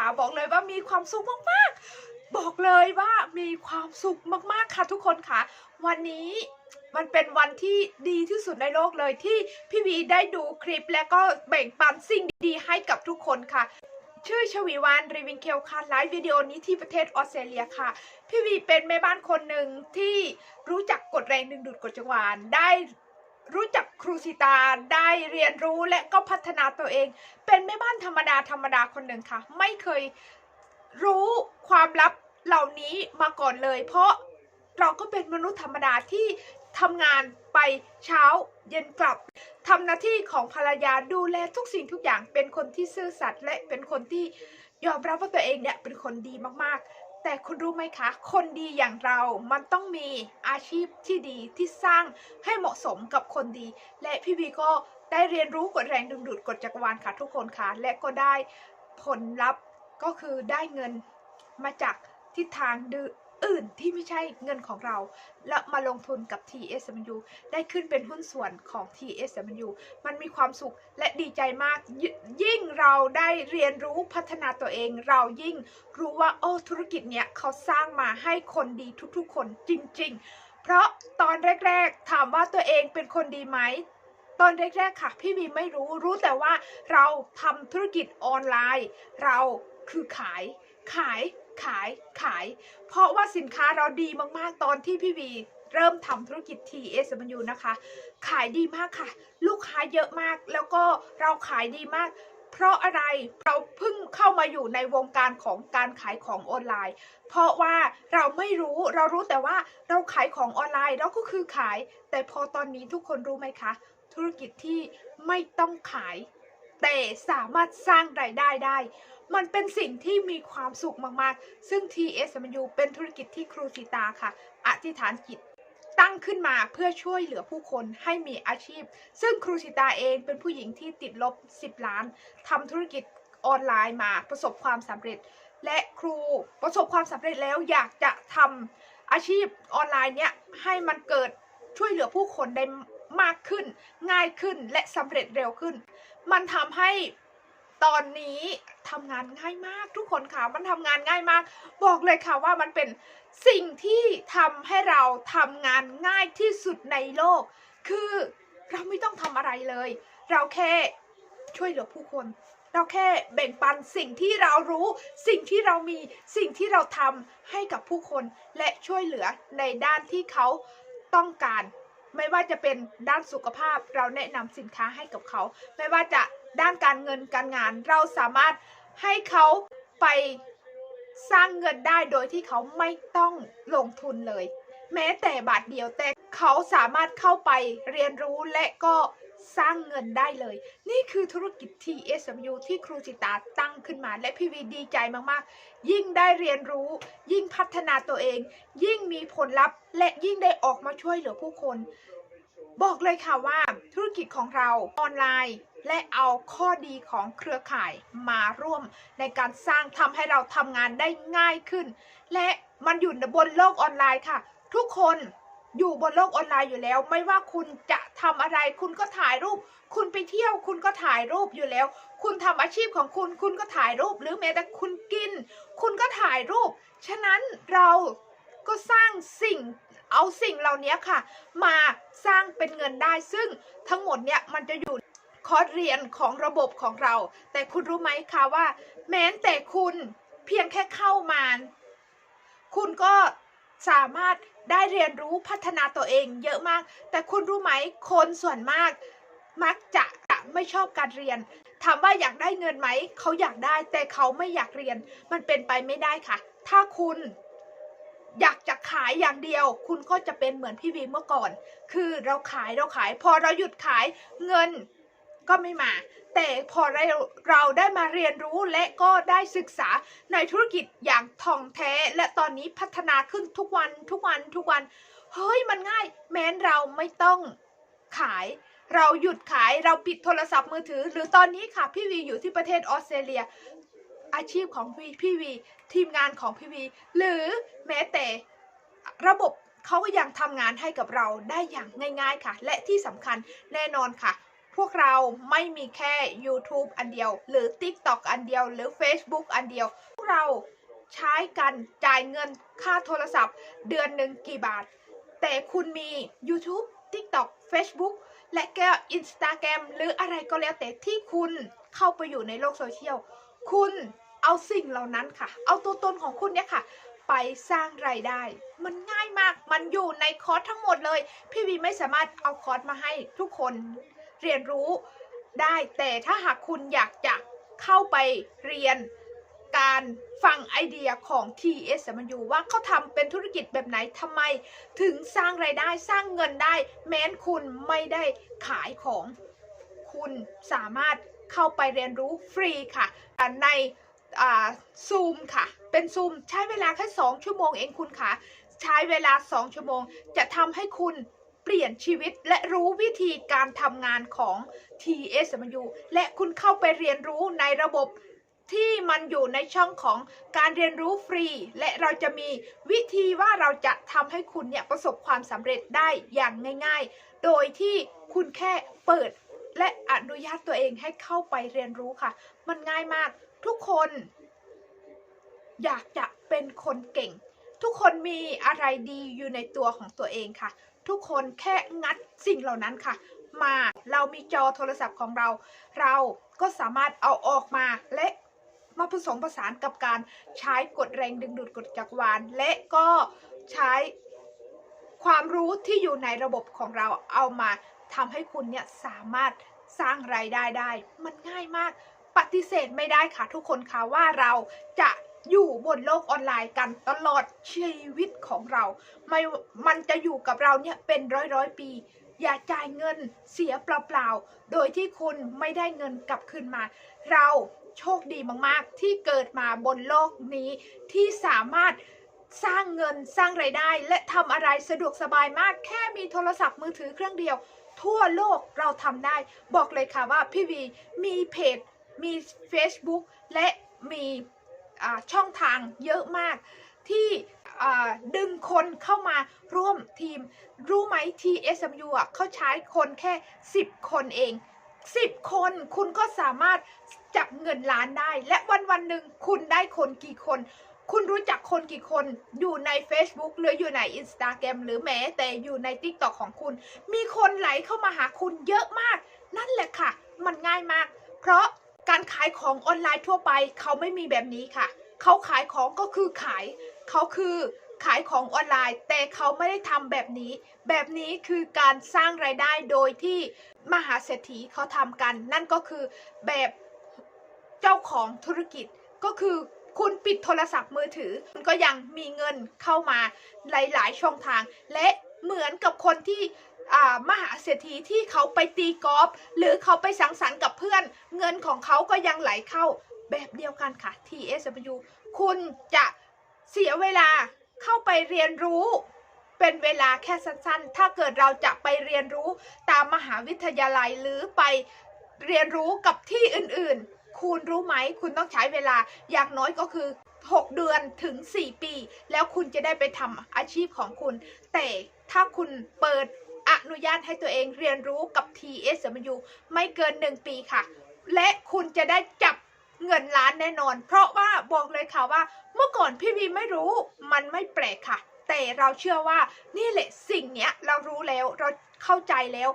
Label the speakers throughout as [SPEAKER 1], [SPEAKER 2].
[SPEAKER 1] ่ะบอกเลยว่ามีความสุขมากๆ บอกเลยว่ามีความสุขมากๆค่ะทุกคนค่ะ วันนี้มันเป็นวันที่ดีที่สุดในโลกเลยที่พี่วีได้ดูคลิปและก็แบ่งปันสิ่งดีๆให้กับทุกคนค่ะ ชื่อชวีวานรีวิงเคลค่ะไลฟ์วิดีโอนี้ที่ประเทศออสเตรเลียค่ะ พี่วีเป็นแม่บ้านคนหนึ่งที่รู้จักกฎแรงดึงดูดกฎจังหวานได้ รู้จักครูสิตาได้เรียนรู้และก็พัฒนาตัวเอง เป็นแม่บ้านธรรมดาธรรมดาคนหนึ่งค่ะ ไม่เคยรู้ความลับเหล่านี้มาก่อนเลย เพราะเราก็เป็นมนุษย์ธรรมดาที่ทำงานไปเช้าเย็นกลับทำหน้าที่ของภรรยาดูแลทุกสิ่งทุกอย่างเป็นคนที่ซื่อสัตย์และเป็นคนที่ยอมรับว่าตัวเองเนี่ยเป็นคนดีมากๆ แต่คุณรู้ไหมคะ คนดีอย่างเรา มันต้องมีอาชีพที่ดีที่สร้างให้เหมาะสมกับคนดี และพี่วีก็ได้เรียนรู้กฎแรงดึงดูดกฎจักรวาลค่ะทุกคนค่ะ และก็ได้ผลลัพธ์ก็คือได้เงินมาจากทิศทางดื อื่นที่ไม่ใช่เงินของเรา และมาลงทุนกับ TSMU ได้ขึ้นเป็นหุ้นส่วนของ TSMU มันมีความสุขและดีใจมากยยิ่งเราได้เรียนรู้พัฒนาตัวเอง เรายิ่งรู้ว่าโอ้ธุรกิจเนี้ยเขาสร้างมาให้คนดีทุกๆ คนจริง ๆ เพราะตอนแรก ๆ ถามว่าตัวเองเป็นคนดีไหมตอนแรกๆ ค่ะ พี่วีไม่รู้รู้แต่ว่าเราทำธุรกิจออนไลน์ เราคือขายขาย ขายขาย เพราะว่าสินค้าเราดีมากๆ ตอนที่พี่วีเริ่มทำธุรกิจ TSMU นะคะ ขายดีมากค่ะ ลูกค้าเยอะมาก แล้วก็เราขายดีมาก เพราะอะไรเราเพิ่งเข้ามาอยู่ในวงการของการขายของออนไลน์ เพราะว่าเราไม่รู้เรารู้แต่ว่าเราขายของออนไลน์เราก็คือขาย แต่พอตอนนี้ทุกคนรู้ไหมคะ ธุรกิจที่ไม่ต้องขาย แต่สามารถสร้างรายได้ได้ มันเป็นสิ่งที่มีความสุขมากๆ ซึ่ง TSMU เป็นธุรกิจที่ครูสิตาค่ะ อธิษฐานจิตตั้งขึ้นมาเพื่อช่วยเหลือผู้คนให้มีอาชีพ ซึ่งครูสิตาเองเป็นผู้หญิงที่ติดลบ 10 ล้านทำธุรกิจออนไลน์มาประสบความสำเร็จ และครูประสบความสำเร็จแล้วอยากจะทำอาชีพออนไลน์เนี้ยให้มันเกิดช่วยเหลือผู้คนได้มากขึ้น ง่ายขึ้นและสำเร็จเร็วขึ้น มันทำให้ ตอนนี้ทำงานง่ายมากทุกคนค่ะมันทำงานง่ายมาก บอกเลยค่ะว่ามันเป็นสิ่งที่ทำให้เราทำงานง่ายที่สุดในโลก คือเราไม่ต้องทำอะไรเลย เราแค่ช่วยเหลือผู้คน เราแค่แบ่งปันสิ่งที่เรารู้ สิ่งที่เรามีสิ่งที่เราทำให้กับผู้คน และช่วยเหลือในด้านที่เขาต้องการ ไม่ว่าจะเป็นด้านสุขภาพ เราแนะนำสินค้าให้กับเขา ไม่ว่าจะ ด้านการเงินการงาน เราสามารถให้เขาไปสร้างเงินได้โดยที่เขาไม่ต้องลงทุนเลย แม้แต่บาทเดียวแต่เขาสามารถเข้าไปเรียนรู้และก็สร้างเงินได้เลย นี่คือธุรกิจ TSMU ที่ครูจิตาตั้งขึ้นมา และพี่วีดีใจมากๆ ยิ่งได้เรียนรู้ ยิ่งพัฒนาตัวเอง ยิ่งมีผลลัพธ์ และยิ่งได้ออกมาช่วยเหลือผู้คน บอกเลยค่ะว่าธุรกิจของเราออนไลน์ และเอาข้อดีของเครือข่ายมาร่วมในการสร้างทำให้เราทำงานได้ง่ายขึ้น และมันอยู่บนโลกออนไลน์ค่ะ ทุกคนอยู่บนโลกออนไลน์อยู่แล้ว ไม่ว่าคุณจะทำอะไร คุณก็ถ่ายรูป คุณไปเที่ยว คุณก็ถ่ายรูปอยู่แล้ว คุณทำอาชีพของคุณ คุณก็ถ่ายรูป หรือแม้แต่คุณกิน คุณก็ถ่ายรูป ฉะนั้นเราก็สร้างสิ่งเอาสิ่งเหล่านี้ค่ะ มาสร้างเป็นเงินได้ซึ่งทั้งหมดเนี่ยมันจะอยู่ คอร์สเรียนของระบบของเรา แต่คุณรู้ไหมคะว่า แม้แต่คุณเพียงแค่เข้ามา คุณก็สามารถได้เรียนรู้พัฒนาตัวเองเยอะมาก แต่คุณรู้ไหมคนส่วนมาก มักจะไม่ชอบการเรียน ถามว่าอยากได้เงินไหม เขาอยากได้แต่เขาไม่อยากเรียน มันเป็นไปไม่ได้ค่ะ ถ้าคุณอยากจะขายอย่างเดียว คุณก็จะเป็นเหมือนพี่วีเมื่อก่อน คือเราขายเราขาย พอเราหยุดขายเงิน ก็ไม่มา แต่พอเราเราได้มาเรียนรู้และก็ได้ศึกษาในธุรกิจอย่างท่องแท้ และตอนนี้พัฒนาขึ้นทุกวันทุกวันทุกวันเฮ้ยมันง่าย แม้นเราไม่ต้องขาย เราหยุดขายเราปิดโทรศัพท์มือถือ หรือตอนนี้ค่ะพี่วีอยู่ที่ประเทศออสเตรเลีย อาชีพของพี่พี่วีทีมงานของพี่วี หรือแม้แต่ระบบเขาก็ยังทำงานให้กับเราได้อย่างง่าย ๆค่ะ และที่สำคัญแน่นอนค่ะ พวกเราไม่มีแค่ YouTube อันเดียว หรือ TikTok อันเดียว หรือ Facebook อันเดียว พวกเราใช้กันจ่ายเงินค่าโทรศัพท์ เดือนหนึ่งกี่บาท แต่คุณมี YouTube TikTok Facebook และก็ Instagram หรืออะไรก็แล้วแต่ที่คุณเข้าไปอยู่ในโลกโซเชียล คุณเอาสิ่งเหล่านั้นค่ะ เอาตัวตนของคุณเนี่ยค่ะ ไปสร้างไรายได้ มันง่ายมาก มันอยู่ในคอร์สทั้งหมดเลย พี่วีไม่สามารถเอาคอร์สมาให้ทุกคน เรียนรู้ได้แต่ถ้าหากคุณอยากจะเข้าไปเรียนการฟังไอเดียของ TS มันอยู่ว่าเขาทำเป็นธุรกิจแบบไหนทำไมถึงสร้างไรายได้สร้างเงินได้ แม้นคุณไม่ได้ขายของคุณสามารถเข้าไปเรียนรู้ฟรีค่ะ ในซูมค่ะ เป็นซูมใช้เวลาแค่ 2 ชั่วโมงเองคุณค่ะ ใช้เวลา 2 ชั่วโมง จะทำให้คุณ ลี่ยนชีวิตและรู้วิธีการทำงานของ TSMU และคุณเข้าไปเรียนรู้ในระบบที่มันอยู่ในช่องของการเรียนรู้ฟรี และเราจะมีวิธีว่าเราจะทำให้คุณเนี่ยประสบความสำเร็จได้อย่างง่ายๆ โดยที่คุณแค่เปิดและอนุญาตตัวเองให้เข้าไปเรียนรู้ค่ะ มันง่ายมากทุกคน อยากจะเป็นคนเก่ง ทุกคนมีอะไรดีอยู่ในตัวของตัวเองค่ะ ทุกคนแค่งัดสิ่งเหล่านั้นค่ะ มาเรามีจอโทรศัพท์ของเรา เราก็สามารถเอาออกมาและมาผสมผสานกับการใช้กฎแรงดึงดูดกฎจักรวาล และก็ใช้ความรู้ที่อยู่ในระบบของเราเอามาทำให้คุณเนี่ยสามารถสร้างรายได้ได้ มันง่ายมากปฏิเสธไม่ได้ค่ะทุกคนค่ะว่าเราจะ อยู่บนโลกออนไลน์กันตลอดชีวิตของเรา ไม่มันจะอยู่กับเราเนี่ยเป็นร้อยร้อยปี อย่าจ่ายเงินเสียเปล่าๆ โดยที่คุณไม่ได้เงินกลับคืนมา เราโชคดีมากๆ ที่เกิดมาบนโลกนี้ที่สามารถสร้างเงินสร้างไรายได้ และทำอะไรสะดวกสบายมาก แค่มีโทรศัพท์มือถือเครื่องเดียว ทั่วโลกเราทำได้ บอกเลยค่ะว่าพี่วีมีเพจ มี Facebook และมี ช่องทางเยอะมาก ที่ดึงคนเข้ามาร่วมทีม รู้ไหม TSMU อะเขาใช้คนแค่ 10 คนเอง 10 คนคุณก็สามารถจับเงินล้านได้ และวันวันหนึ่งคุณได้คนกี่คน คุณรู้จักคนกี่คนอยู่ใน Facebook หรืออยู่ใน Instagram หรือแม้แต่อยู่ใน TikTok ของคุณ มีคนไหลเข้ามาหาคุณเยอะมาก นั่นแหละค่ะ มันง่ายมาก เพราะ ขายของออนไลน์ทั่วไป เขาไม่มีแบบนี้ค่ะ เขาขายของก็คือขาย เขาคือขายของออนไลน์ แต่เขาไม่ได้ทำแบบนี้ แบบนี้คือการสร้างรายได้โดยที่มหาเศรษฐีเขาทำกัน นั่นก็คือแบบเจ้าของธุรกิจก็คือคุณปิดโทรศัพท์มือถือคุณก็ยังมีเงินเข้ามาหลาย ๆ ช่องทาง และเหมือนกับคนที่ มหาเศรษฐีที่เขาไปตีกอล์ฟหรือเขาไปสังสรรค์กับเพื่อน เงินของเขาก็ยังไหลเข้าแบบเดียวกันค่ะ TSW คุณจะเสียเวลาเข้าไปเรียนรู้เป็นเวลาแค่สั้นๆ ถ้าเกิดเราจะไปเรียนรู้ตามมหาวิทยาลัยหรือไปเรียนรู้กับที่อื่นๆ คุณรู้ไหม คุณต้องใช้เวลาอย่างน้อยก็คือ 6 เดือนถึง 4 ปี แล้วคุณจะได้ไปทำอาชีพของคุณ แต่ถ้าคุณเปิด อนุญาตให้ตัวเองเรียนรู้กับ TSMU ไม่เกิน 1 ปีค่ะ และคุณจะได้จับเงินล้านแน่นอน เพราะว่าบอกเลยค่ะว่า เมื่อก่อนพี่วีไม่รู้มันไม่แปลกค่ะ แต่เราเชื่อว่านี่แหละสิ่งเนี้ยเรารู้แล้วเราเข้าใจแล้ว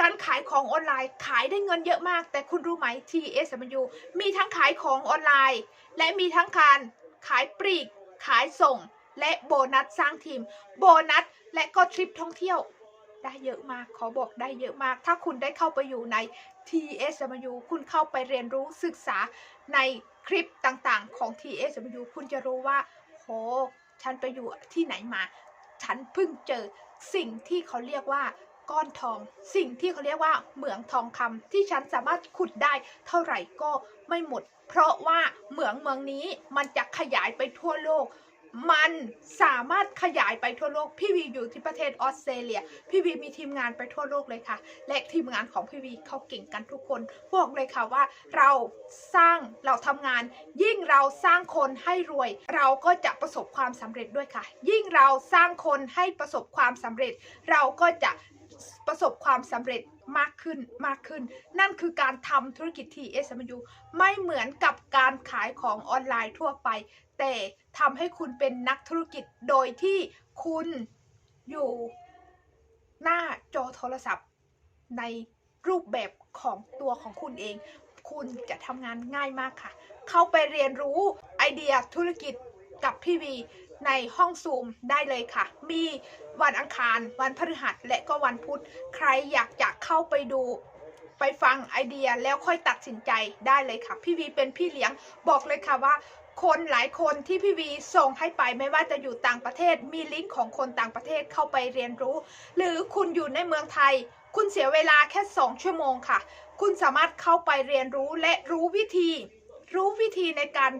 [SPEAKER 1] การขายของออนไลน์ขายได้เงินเยอะมาก แต่คุณรู้ไหม TSMU มีทั้งขายของออนไลน์ และมีทั้งการขายปลีก ขายส่ง และโบนัสสร้างทีม โบนัสและก็ทริปท่องเที่ยว ได้เยอะมาก ขอบอกได้เยอะมาก ถ้าคุณได้เข้าไปอยู่ใน TSMU คุณเข้าไปเรียนรู้ศึกษาในคลิปต่างๆ ของ TSMU คุณจะรู้ว่าโหฉันไปอยู่ที่ไหนมา ฉันเพิ่งเจอสิ่งที่เขาเรียกว่าก้อนทอง สิ่งที่เขาเรียกว่าเหมืองทองคำที่ฉันสามารถขุดได้เท่าไหร่ก็ไม่หมด เพราะว่าเหมืองเมืองนี้มันจะขยายไปทั่วโลก มันสามารถขยายไปทั่วโลก พี่วีอยู่ที่ประเทศออสเตรเลีย พี่วีมีทีมงานไปทั่วโลกเลยค่ะ และทีมงานของพี่วีเขาเก่งกันทุกคนบอกเลยค่ะว่า เราสร้างเราทำงาน ยิ่งเราสร้างคนให้รวย เราก็จะประสบความสำเร็จด้วยค่ะ ยิ่งเราสร้างคนให้ประสบความสำเร็จ เราก็จะประสบความสำเร็จมากขึ้นมากขึ้น นั่นคือการทำธุรกิจ TSMU ไม่เหมือนกับการขายของออนไลน์ทั่วไป แต่ ทำให้คุณเป็นนักธุรกิจโดยที่คุณอยู่หน้าจอโทรศัพท์ ในรูปแบบของตัวของคุณเอง คุณจะทำงานง่ายมากค่ะ เข้าไปเรียนรู้ไอเดียธุรกิจกับพี่วีในห้องซูมได้เลยค่ะ มีวันอังคาร วันพฤหัส และก็วันพุธ ใครอยากจะเข้าไปดู ไปฟังไอเดียแล้วค่อยตัดสินใจได้เลยค่ะ พี่วีเป็นพี่เลี้ยงบอกเลยค่ะว่า คนหลายคนที่พี่วีส่งให้ไปไม่ว่าจะอยู่ต่างประเทศ มีลิงก์ของคนต่างประเทศเข้าไปเรียนรู้ หรือคุณอยู่ในเมืองไทย คุณเสียเวลาแค่ 2 ชั่วโมงค่ะ คุณสามารถเข้าไปเรียนรู้และรู้วิธี รู้วิธีในการ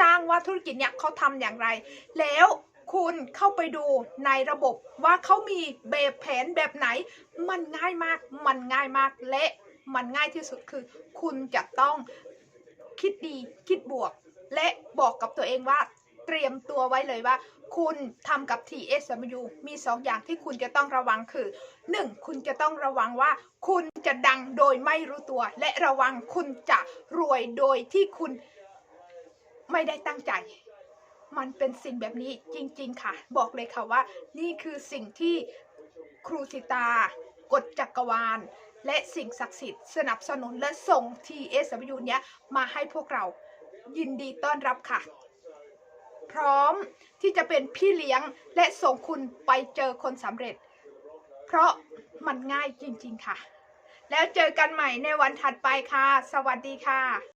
[SPEAKER 1] สร้างว่าธุรกิจเนี่ยเขาทำอย่างไร แล้วคุณเข้าไปดูในระบบว่าเขามีแบบแผนแบบไหน มันง่ายมาก มันง่ายมากและมันง่ายที่สุดคือ คุณจะต้องคิดดีคิดบวก บอกกับตัวเองว่า เตรียมตัวไว้เลยว่า คุณทำกับ TSMU มีสองอย่างที่คุณจะต้องระวังคือ 1. คุณจะต้องระวังว่า คุณจะดังโดยไม่รู้ตัว และระวังคุณจะรวยโดยที่คุณไม่ได้ตั้งใจ มันเป็นสิ่งแบบนี้จริง ๆ ค่ะ บอกเลยค่ะว่า นี่คือสิ่งที่ครูสิตากฎจักรวาล และสิ่งศักดิ์สิทธิ์สนับสนุนและส่ง TSW เนี้ยมาให้พวกเรา ยินดีต้อนรับค่ะ พร้อมที่จะเป็นพี่เลี้ยงและส่งคุณไปเจอคนสำเร็จ เพราะมันง่ายจริงๆค่ะ แล้วเจอกันใหม่ในวันถัดไปค่ะ สวัสดีค่ะ